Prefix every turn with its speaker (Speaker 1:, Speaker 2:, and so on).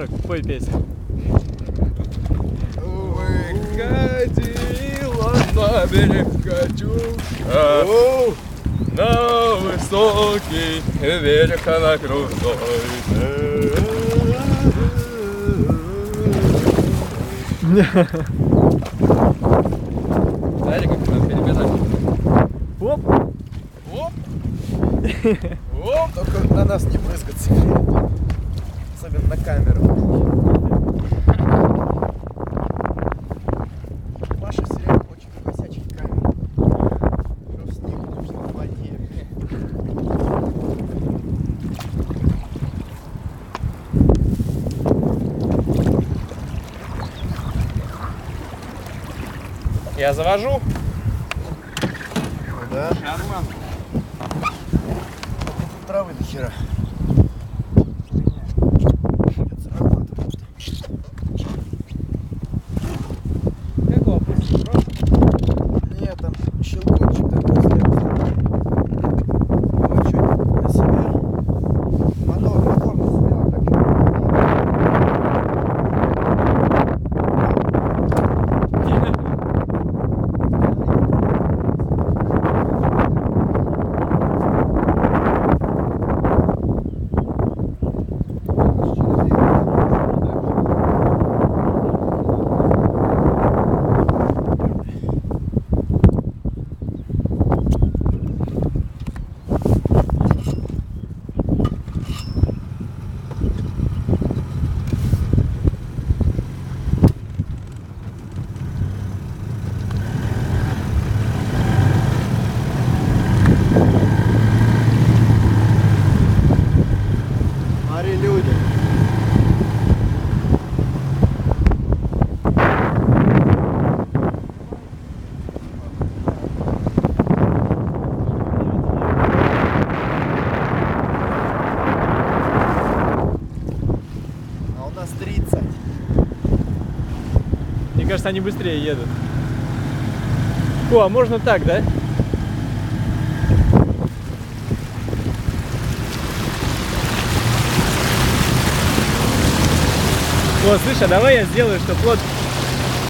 Speaker 1: Лешек, пой песню.
Speaker 2: Выходила на берег Катюша На высокий берег она крутой Знаете, как надо перебежать?
Speaker 1: Оп!
Speaker 2: Оп! Оп!
Speaker 3: Только на нас не брызгаться. Особенно на камеру. Маша все время хочет косячить камеру. Что с ним нужно в воде.
Speaker 2: Я завожу.
Speaker 3: Да. Травы до хера.
Speaker 1: Кажется, они быстрее едут. О, а можно так, да? О, слышь, а давай я сделаю, чтобы лодка